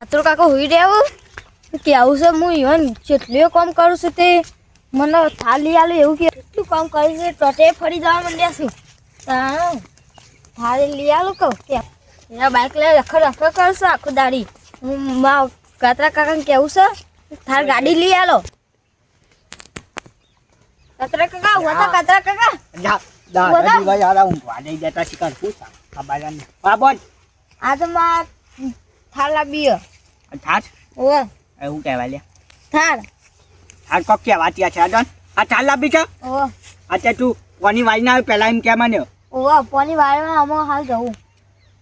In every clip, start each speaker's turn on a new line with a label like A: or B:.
A: પાત્રો કાકા હોઈ રહ્યો કે આવું છે? હું ઈવન જેટલું કામ કરું છું તે. મને થાલી આલે એવું કે કેટલું કામ કર્યું છે ટોટે ફરી જવા માંડ્યા છું. થાળી લઈ આલું કહું કે એના બાઇક લઈ રખડ રખડ કરું છું આખું દાડી. હું મા કાતરા કાકાને કેવું છે થાર ગાડી લઈ આલો. કાતરા કાકા હું હતા કાતરા કાકા.
B: જા દા ભાઈ આ હું વાડે જતા શિકાર પૂછા ખબર ને હા બોલ.
A: આ તો માં થાર લાવી
B: થાર
A: ઓવે
B: એવું કહેવાય લે.
A: થાર
B: થાર કોક કહેવા ત્યાં છે આદન આ થાર લાવી છે?
A: ઓવે
B: અત્યારે તું કોની વાઈ ના પેલા એમ કે મને
A: ઓવે પોની વાળમાં અમે હાલ જવું.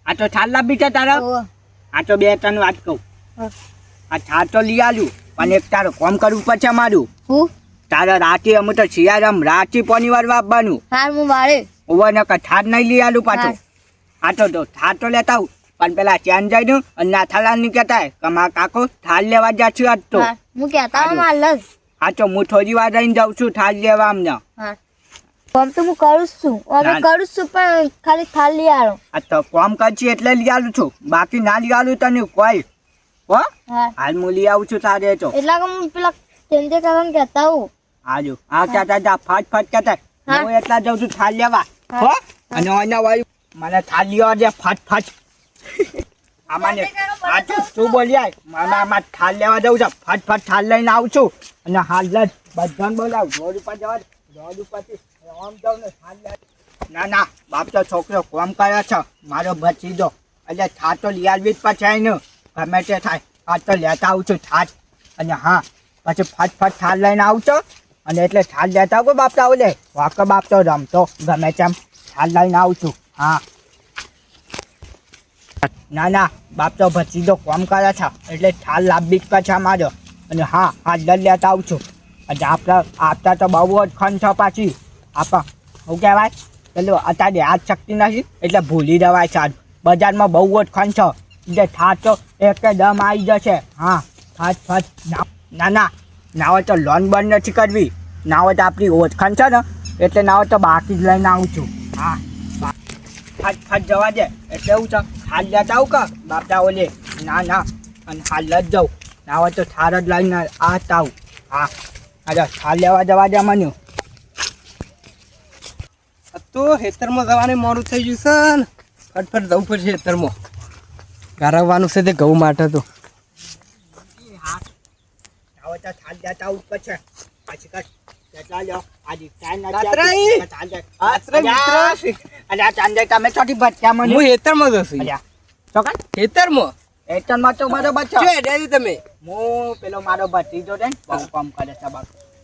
B: આ તો થાર લાવી છે તારા?
A: ઓ
B: આ તો બે ત્રણ વાત કહું.
A: હા.
B: આ થાર તો લઈ આલ્યું પણ એક તારો કોમ કરવું પડશે મારું.
A: હું?
B: તારે રાતે અમે તો શિયાળામ રાતે પોની વાર વાપવાનું
A: હાર હું વાળે.
B: ઓવર ને થાર નહીં લઈ આલું પાછું.
A: હા.
B: આ તો થાર તો લેતા આવું. પણ પેલા ચેન જઈ દઉં અને નાથાલાલની કેતા કમા કાકો થાલ લેવા જા છું આજ તો.
A: હું
B: કેતા.
A: હું હાલ જ
B: આ તો હું થોડી વાર રહીને જાઉં છું થાલ લેવા અમને
A: કામ તો હું કરું છું. હવે
B: ના.
A: કરું છું પણ ખાલી થાલ લઈ આવો.
B: આ તો કોમ કરছি એટલે લઈ આવું છું. બાકી ના લઈ આવું તને કોઈ. હો?
A: હા.
B: હાલ હું લઈ આવું છું તારે તો.
A: એટલા હું પેલા ચેન્જે કરવાનું કહેતા હું
B: આજો આ કહેતા જા ફટ ફટ કહેતા.
A: હું.
B: એટલા જાઉં છું થાલ લેવા.
A: હો.
B: અને આના વાયુ મને થાલ લેવા દે ફટ ફટ. આમાં આ તું તું બોલી આય મારે આમાં ઠાલ લેવા જવું છે. ફટ ફટ ઠાલ લઈને આવું છું. અને હાલ જ બધાને બોલાવ. રોડ ઉપર જવા રોડ ઉપરથી આમ જાઉં ને ઠાલ લેવા ના ના. બાપ તો છોકરો કોમ કરે છે. મારો ભત્રીજો એટલે થાર તો લઈ જ પછી ને ગમે તે થાય. આ તો લેતા આવું છું થાર અને હા પછી ફટ ફટ ઠાલ લઈને આવું છો. અને એટલે ઠાલ લેતા આવું બાપ તો આવું લે? વાક બાપ તો રમતો. ગમે તેમ ઠાલ લઈને આવું છું. હા. ના ના, બાપ તો ભત્રીજો કોમ કરે છે, એટલે થાર લાંબી જ પાછા મારો અને હા હા દર લેતા આવું છું. અને આપણા, આપતા તો બહુ જ ખન છો પાછી. આપા, શું કહેવાય? પેલું અત્યારે યાદ શક્તિ નથી, એટલે ભૂલી દેવાય છે બજારમાં બહુ જ ખન છો. એટલે થાર તો એક દમ આવી જશે. હા ફાટ ફાટ ના ના ના ના હોય તો લોન બંધ નથી કરવી. ના હોય તો આપણી ઓળખાણ છે ને, એટલે ના હોય તો બાકી જ લઈને આવું છું. હા. ફાટ ફાટ જવા દે. એટલે એવું છે હાલ લેતા આવું કા? બાપા ઓલે ના ના. અને હાલ જ જાઉં. ના હોય તો થાર જ લાવીને આ તાવ હા. અરે થાર લેવા જવા દે મને.
C: તો ખેતરમાં જવાને મોડું થઈ ગયું છે ને. ફટફટ જવું પડશે ખેતરમાં. ગારવવાનું છે તે ઘઉં માટે તો.
B: હા. ના હોય તો થાર લેતા આવું પછી પછી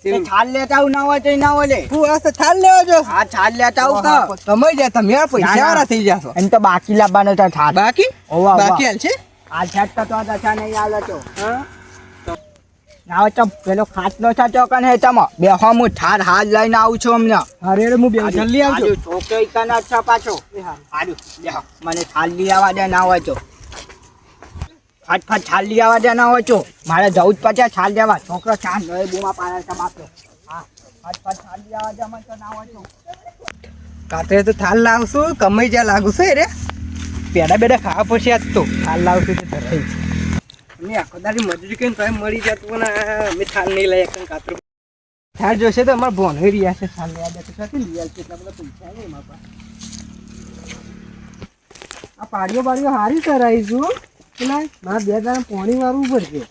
C: હું
B: હું છાલ લેતા આવું ના હોય તો ના હોય તું
C: હું થાલ લેવા જો
B: હા છાલ લેતા આવું
C: તમે જ તમે પૈસા વાળા થઈ જશો.
B: એમ તો બાકી લાવવાનો તો છાલ
C: બાકી? હાલ છે?
B: આ છાટ તો દશા નહીં આવે તો. ના હોય તો પેલો ખાટલો છે ચોકન હે તમો બે હું ઠાર હાલ લઈને આવું છું અમને.
C: અરે હું બે જલ્દી આવજો.
B: છોકરો ઈકન જ છે પાછો આજુ બેહો મને થાલ લઈ આવવા દે ના હોય તો ફટ ફટ છાલ લઈ આવવા દે ના હોય તો મારે જવું જ પછી છાલ દેવા છોકરો છાલ નવે બૂમા પાડે છે બાપરો. હા ફટ ફટ છાલ લઈ આવવા દે મને તો ના હોય તો
C: કાતરે તો થાલ લાવશું કમાઈ જ્યાં લાગુ છે રે. પેડા બેડા ખાવા પછી આજ તો. થાલ લાવશું તો થઈ અમે આખો દાડી મજૂરી કરીને તો મળી જતું આ, અમે થાલ નહીં લઈ એકદમ કાતરું. થાળ જોશે તો અમારે ભોન રહ્યા છે થાલ લઈ આવ્યા તો સાથે લઈ આવશે એટલા બધા પૈસા નહીં એમાં આ પાડીઓ પાડીઓ સારી કરાવી છું પેલા મારા બે દાડા પોણી વાળવું પડશે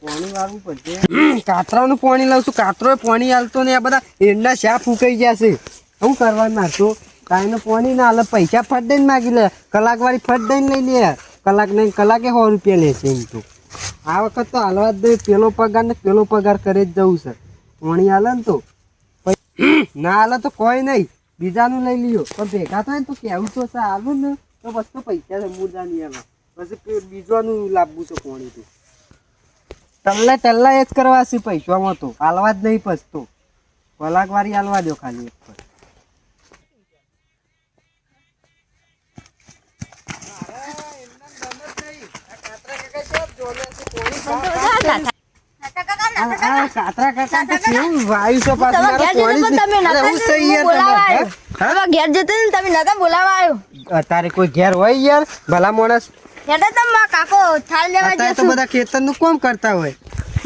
C: પોણી વાળવું પડશે કાતરાનું પાણી લાવશું કાતરો પાણી હાલતો ને આ બધા એંડા શા ફૂંકાઈ ગયા છે? શું કરવા મારતો કાંઈનું પાણી ના હાલે પૈસા ફટ દઈને માગી લે કલાક વાળી ફટ દઈને લઈ લે. કલાક નહીં, કલાકે સો રૂપિયા લે છે એમ તો. આ વખત તો હાલવા જ દે, પેલો પગાર ને પેલો પગાર કરે જ જવું છે. વણી હાલે ને તો. ના હાલે તો કોઈ નહીં. બીજાનું લઈ લ્યો. પણ ભેગા થાય તો કેવું તો છે હાલું ને. તો બસ તો પૈસા છે મુરદાની એમાં. પછી બીજાનું લાવવું છે કોણી તો. તલ્લે તલ્લા એ જ કરવા છે પૈસામાં તો. હાલવા જ નહીં પસતો કલાક વાળી હાલવા દો ખાલી એક પર આ- આ કાતરા કાકા તો કેવું વાયુ છે પાછું?
A: તમે ઘેર જતો તમે નતા બોલાવા આવ્યો. ઘેર જતો ને તમે નતા બોલાવા આવ્યો.
C: અત્યારે કોઈ ઘેર હોય યાર ભલા માણસ.
A: હેડો તમે કાકો થાળ લેવા
C: અત્યારે તો બધા ખેતરનું કોમ કરતા હોય.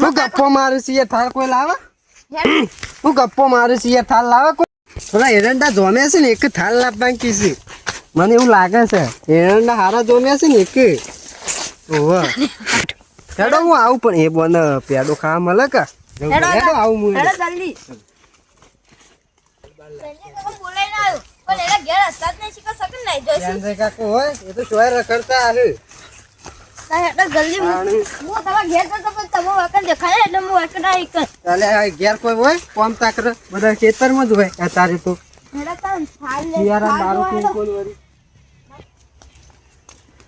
C: હું ગપ્પો મારું છું યાર થાળ કોઈ લાવે? હું? ગપ્પો મારું છું યાર થાળ લાવે કોઈ? પેલા એરંડા જોમ્યા છે ને એક થાળ લાવવાનું કીધી મને એવું લાગે છે એરંડા હારા જોમ્યા છે ને એક. ઓહો. હેડો હું આવું પણ એ બોને પેડો ખા મળે કા?
A: હેડો,
C: આવું હું
A: હેડો જલ્દી. ઘેર
C: કોઈ હોય? કોમ તાકર? બધા ખેતરમાં જ હોય તારે તો.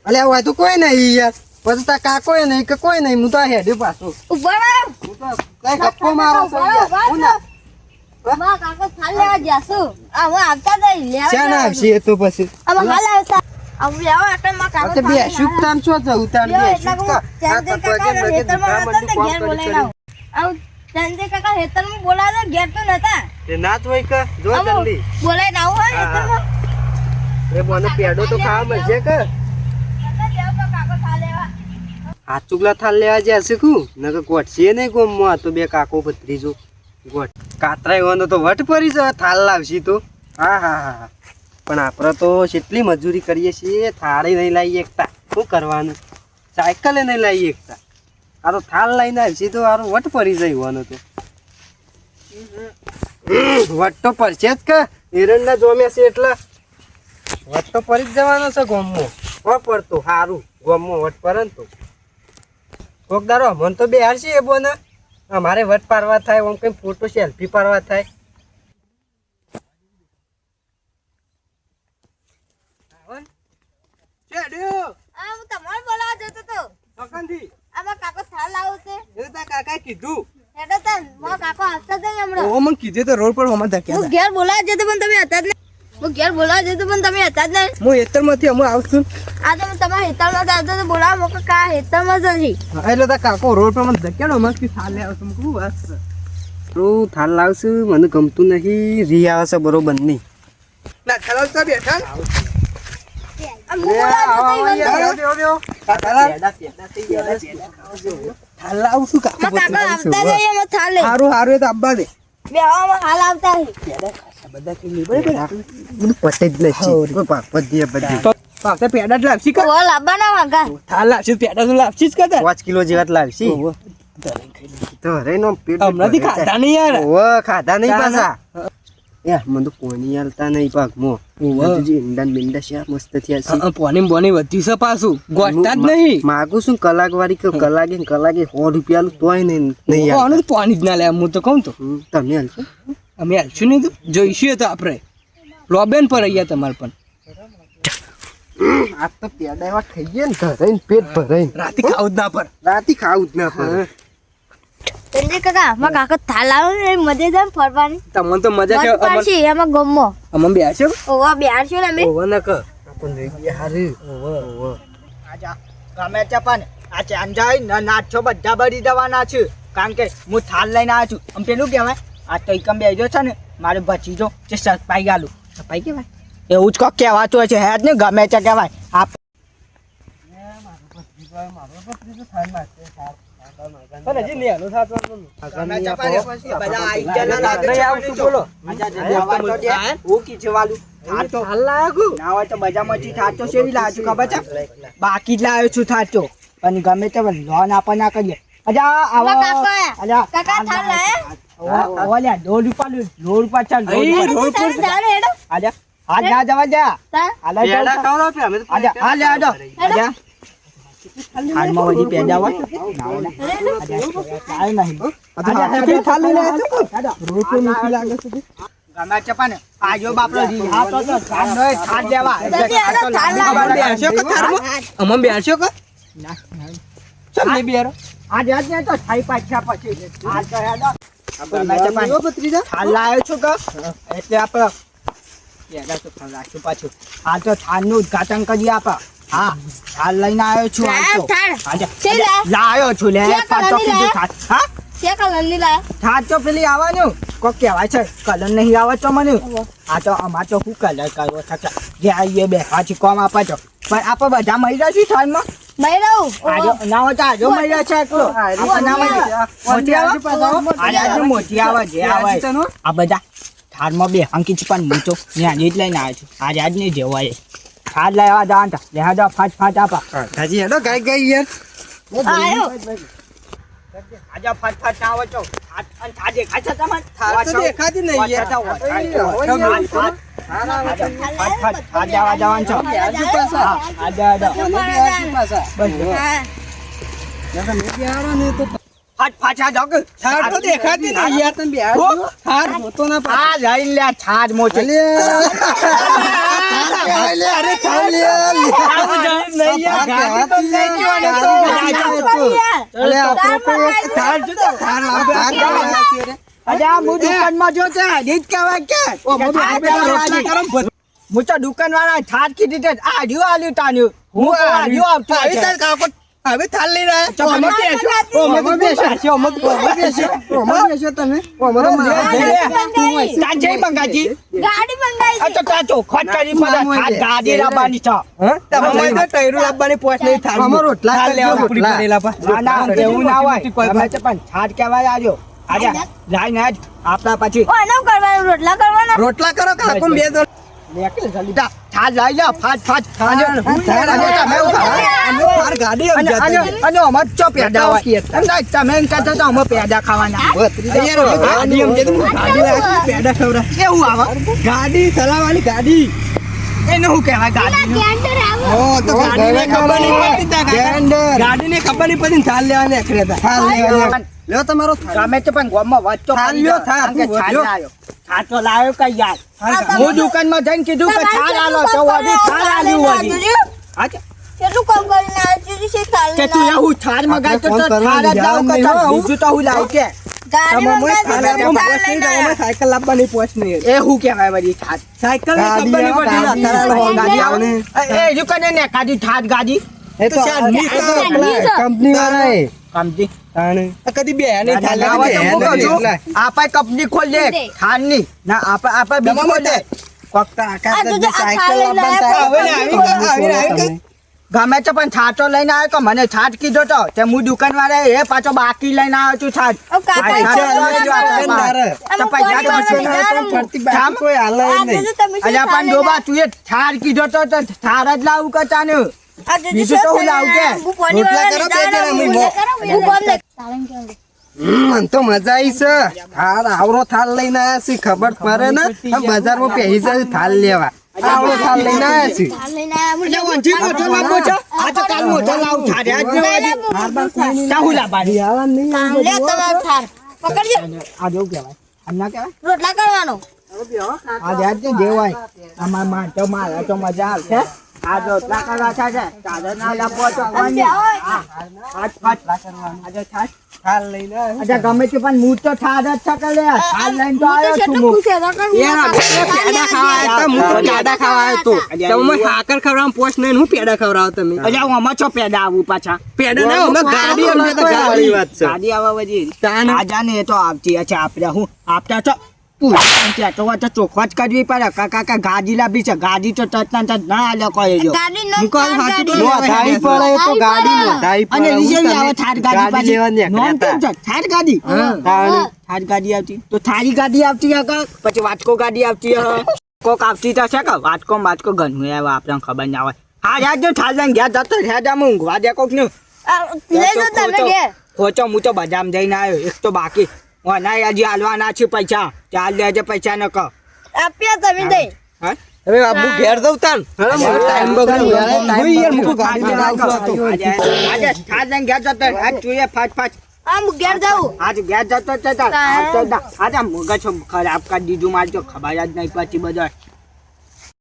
C: અલ્યા હોય તો કોઈ નહીં યાર. પછી તા કાકો એ નહીં કે કોઈ નહીં હું તો આ પાછું.
A: ઊભા રહો.
C: હું તો કઈ ગપ્પો મારો. હું ના-
A: મારા કાકા થાળ લેવા જાશું આ હું આવતા જઈ લેવા
C: શ્યાં ના આવશે તો પછી.
A: આમાં હાલ? આવતા. આમ લેવા એટલે મારા
C: આ
A: કાકા
C: તો બે
A: થાળ
C: શુભ તામ છો જવું તાર
A: લ્યો,
C: બે
A: એટલે
C: શુભ
A: હું
C: કા. આ
A: ચંદ્ર
C: તો
A: કાકા
C: પગે પગે
A: હેતરમાં
C: દુખા
A: હતા ને
C: પેડો તો ખાવા મળશે કે
A: નતા જાવ તો કાકો થાળ લેવા.
C: હાથ ચુગલા થાલ લેવા જ્યાં શીખું નકર ગોઠશે નહીં ગોમમાં, તો બે કાકો ભત્રીજો ગોઠ. કાતરા એવાનો તો વટ પડી છે થાલ લાવશી તો. હા હા હા. પણ આપણે તો કેટલી મજૂરી કરીએ છીએ, થાળે નહીં લાવી એકતા. શું કરવાનું? સાયકલે નહીં લાવી એકતા. આ તો થાલ લઈને આવશે તો આરો વટ પડી જાય હોવાનો તો. વટ તો પડશે જ કે, એરંડા જોમ્યા છે એટલે. વટ તો પડી જ જવાનો છે ગોમમાં. પડતો સારું ગોમમાં વટ પડે ને તો કોક મન તો બે હારશે એ બોને. અમારે વટ પારવા થાય ઓમ કઈ ફોટો સેલ્ફી પારવા થાય.
A: આ હું તમારે બોલાવા જતો તો. આમાં કાકો થાળ લાવો છે.
C: કીધું.
A: હેડો તાન મારો કાકો આવતા જ નહીં હમણાં.
C: ઓ કીધું તો રોડ પર
A: ઘેર બોલાવ જતો પણ તમે હતા જ નહીં. હું ઘેર બોલાવા જતો પણ તમે હતા જ નહીં.
C: હું હમણાં આવશું
A: આ તમે તમારા હેતરમાં આવતો તો બોલાવા મોકો કા હેતરમાં જ નથી
C: એટલે તા કાકો રોડ પર મને ધક્યા ને હમણાં થાલ લે આવશે. મૂકવું બસ. હું થાલ લાવશું મને ગમતું નહીં રી આવે છે બરોબર નહીં. ના થાલ બેઠા લાવશું કાકો સારું સારું એ તો આપવા દે.
A: બે હાલ આવતા
C: બધું પતે જ નથી. પદ્ય બધી.
D: પાછા પેડા જ લાવશી
A: તો હાલ આવવાના વાગા
D: થાલ લાવશી પેડા તો લાવશી જ કદાચ
C: પાંચ કિલો જેવા લાવશી. તો હરે નો પેટ
D: હમણાંથી ખાધા નહીં યાર.
C: જાય. ખાધા નહીં પાછા. યા મને તો પોણી આલતા નહીં પાકમાં.
D: ઓવે.
C: બધું જે ઈંડા બીંડા છે મસ્ત થયા છે.
D: પોની બોની વધ્યું છે પાછું. જ નહીં.
C: માગું છું કલાક વાળી કે કલાકે કલાકે સો રૂપિયા તોય નહીં નહીં
D: આનું તો પાણી જ ના લે હું તો કહું તો.
C: તમે હાલશો?
D: અમે હાલશું નહીં તું જોઈશું તો આપણે. લોબેન પર અહીંયા તમારે પણ.
C: આ તો પેડા એવા થઈ ગયા ને ઘરે પેટ ભરાઈ
D: રાતે ખાવું જ ના પર
C: રાતે ખાવું જ ના પર
A: એટલે કાકા મારા કાકા થાલ લાવો ને મજે જાય ફરવાની.
D: તમને તો મજા છે.
A: મજ છે એમાં ગમો.
D: અમે બેસો
A: ઓવા બેહાડશું ને અમે?
C: ઓવા ને ક. આપણ લઈ ગયા હારે. ઓવે
B: આજા ગમે છે પણ આ ચાંજાઈ ન નાચો બધા બળી દેવાના છે. કારણ કે હું થાલ લઈને આવ્યો છું. આમ પેલું કહેવાય? આ તો એકમ બેજો છે ને મારો ભચીજો જે સપાઈ ગાલું. સપાઈ કહેવાય? એવું જ કોક કહેવાતું હોય છે હે જ ને ગમે છે કહેવાય. આપ
D: પણ
B: પણ બાકી જ લાવ્યો છું થાચો અને ગમે તે લોન આપણને ના કરીએ. અજા આવો અજા
A: કાકા થાળ લાયા?
B: ચાલ દોઢ
D: અહીં
B: રૂપિયા.
D: રોડ પર
A: ચાલો ચાલો હેડો.
B: આજા હાલ ના જવા જા. જ જાઉં છું.
C: ખાવડાવો પે, અમે
B: આજા હાલ આજો આજા હાલમાં વળી પેદા હોય. આય નહીં આજા હેડો, થાલ લઈને આવ્યો છું. હેડો. ગમે તે પણ આજો બાપરો રી હાથો તો થાળ નહીં, થાળ લેવા.
A: જલ્દી હેડો, થાળ લાવો.
D: બેસો કે થારમાં અમે બેસો કે?
B: ના, ના.
D: ચમ બેરો
B: આજે આજ નહીં તો થઈ પાછા પછી. હાલ તો હેડો. લાવ્યો છું કે? એટલે આપણે પાછું. હાલ તો ઉદઘાટન આપે. હા લઈને આવ્યો છું
A: છે લા
B: પાછો કીધું હા? પેલી આવવાનું. કોક કહેવાય છે કલર નહીં આવે તો મને. આ તો અમાર તો શું કલર કરવો છે કે? જે આવીએ બે પાછી કોમ આપે છો. પણ આપણે બધા મળી જશું થાળમાં
A: મય રહું
B: આજો ના હોય તો આજો છે એકલો આ ના. મોતી આવે મોતી આવે જે આવે આ બધા થારમાં બે અંકિત પણ મૂચો ને આજે જ લઈને આવ્યો છું. આજે આજ નહીં જેવો એ થાર લેવા જવાનું હતા લેવા ફાટ ફાટ આપા.
C: હાજી હેડો ગાય ગાય યાર.
A: આયો.
B: આજે ફાટ ફાટ ના આવો છો અને થાર દેખાય તમને
C: થાર દેખાતી નહીં યાર.
B: થાર લેવા જવાનું છો
C: આજુ
B: આજે આજો
C: આજુ આવો દેખાતી નહીં યાર તમે બી આજુ. થાર હોતો ના.
B: આ લઈ લે થાર મોટી
C: અલે અરે થાર લે
B: આવું નહીં યાર, તો અરે આ હું દુકાનમાં જો છે કહેવાય કે.
C: ઓ મમ્મી આપણે રોટલા કરો
B: હું તો દુકાન વાળા થાર કીધી તે આ હજુ આલ્યું તાન્યું હું આવતું
C: તાર કાકો હવે લઈ રહ્યા.
B: અમે.
C: ઓ તમે. ઓ મમ્મી તો
B: જઈ મંગાજી.
A: ગાડી મંગાઈ
B: આ તો તાર ચોખવટ કરી પડે. થાર ગાડી લાવવાની છે.
C: હા? તમે તો ટૈરું લાવવાની પોચ નહીં થાર અમાર રોટલા
D: લેવા ઉપડી પડેલા પા.
B: ના ના એવું ના હોય. તમે તો પણ થાર કહેવાય આજો આજે લાઈને આજ આપતા પછી.
A: ઓ એનો કરવાનું રોટલા કરવાના?
C: રોટલા કરો કાકો બે દો
B: લેકલ જલ્દી. જા. થાર લઈ જા ફાટ ફાટ.
C: થાર
B: અને
C: અને
B: તમે?
C: અમે થાર ગાડી
B: અને
C: જતી
B: અને અમે ચો પેડા હોય? થાય તમે એમ કહેતા તો અમે પેડા ખાવાના.
C: હવે ગાડી આમ જતું ગાડી પેડા ખવરા
B: એવું આવા?
C: ગાડી ચલાવવાની ગાડી.
B: એને શું કહેવાય ગાડી
C: ઓ તો ગાડીને ખબર નહીં પડતી તા કાકા. ગાડીને ખબર નહીં પડતી ને થાર લેવા નીકળ્યા તા. થાલ લેવા લ્યો તમારો
B: ગામે તો પણ ગોમમાં વચ્ચો થાલ
C: લ્યો,
B: ગયો.
C: થાર,
B: કારણ કે
C: તું
B: થાર
C: વધ્યો.
B: લાયો. તો કઈ યાર? હું દુકાનમાં જઈને કીધું કે થાલ આલો તો વાડી થાલ આલ્યું વાડી આજે કે-
A: કેટલું કામ કરીને આવ્યો છે
B: કે તું એવું થાર મગાય તો થાર જ લાવ કે બીજું તો હું લાવ કે.
C: સાયકલ લાવવાની પોચ નહીં.
B: એ શું કહેવાય
C: લાવવાની.
B: એ કને ને
C: એ તો કંપની વાળા એ.
B: સમજી
C: તાણે. આ કદી બે નહીં થાર
B: ના હોય તો હું
C: લેવા
B: કહું
C: દે.
B: છું, આપણે કંપની ખોલ દે
A: દે.
B: થારની ના આપણે આપણે બીજી ખોલ દે.
C: કોક આકાશ
A: આ તો
C: જ
A: જો આ
C: સાયકલ લાવવાનું
A: આવ્યા.
B: ગમે તો પણ છાટો લઈને આવ્યો તો મને છાટ કીધો તો તે હું દુકાન વાળા એ પાછો બાકી લઈને આવ્યો છું છાટ. અલ્યા પણ ડોબા તું એ ઠાર કીધો તો તો જ લાવું કચાનું
A: આ જોજો
B: બીજું તો હું લાવું કે?
C: મને તો મજા આવી છે. થાર આવરો થાલ લઈને આયા છે ખબર પડે ને? બજારમાં પહેરી જાય થાર લેવા. આવરો થાર લઈને આયા છે
A: થાર લઈને આવ્યા, હું
B: અલ્યા વંથી મોટો લાવો છો. આ તો કાલ મોટો લાવું ઠાર આજ ને આજ તા હું લાવવાની
A: કામ લે તમારો થાર. પકડજો.
B: આ જેવું કહેવાય. આ ના કહેવાય?
A: રોટલા કરવાનો.
B: આજ ને જેવાય અમારમાં તો મારે તો મજા આવશે આ જો એટલા કરવા છે છે ના લાવવો તો કોણ ને? હાથ હાથ આજે થાર
C: થાર લઈને
B: આજે ગમે તે પણ હું તો ઠાર જ છે લે. ઠાર લઈને તો આવ્યો છું હું
A: ખુશ હતા કે હું
C: યાર, પેડા ખાવા આવ્યા હતા, હું તો પેડા ખાવા આવ્યો હતો. તમે સાકર ખવડાવવામાં પોચ નહીં, હું પેડા ખવડાવો તમે.
B: અલ્યા હું છો પેડા આવું પાછા?
C: પેડા ના અમે ગાડી તો ગાડી વાત છે.
B: ગાડી આવવા વધી
C: તાને.
B: આજા તો આવતી છે આપણે હું આપતા તો ત્યાં તો ગાડી આવતી તો પછી વાટકો ગાડી આવતી કોક આવતી તો વાટકો વાટકો ઘરનું આવે આપણને ખબર ના હોય હા યાદ જો થાર લઈને ગયા જતો હેડા કોક ને ખોચો હું તો જઈને આવ્યો એક તો બાકી ના હજી હાલવાના છે પૈસા ચાલ લેજે પૈસા ન કહો
A: આપ્યા તમે
B: દે
C: હવે બાબુ ઘેર દઉં તાન ટાઈમ બગડ્યો હું યાર મુકો ગાડી આવતો
B: આજે આજે ગયા જતો આજ જોઈએ ફાટ ફાટ
A: આમ હું ઘેર જાઉં
B: આજ ઘેર જતો છે તાર. આજ મગજ ખરાબ કરી દીધું મારજો તો ખબર જ નહીં પછી બધા